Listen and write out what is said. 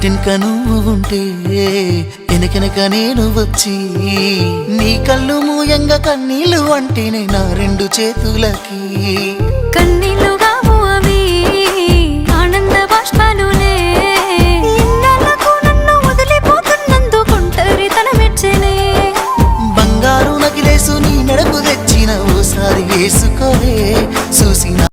వెంటెనక నువ్వు ఉంటే వెనకెనక నేను వచ్చి నీ కళ్ళు మూయంగా కన్నీళ్ళు అంటేనే నా రెండు చేతులకి. బంగారు నగిలేసు నీ నడపు తెచ్చిన ఓసారి వేసుకోవే చూసిన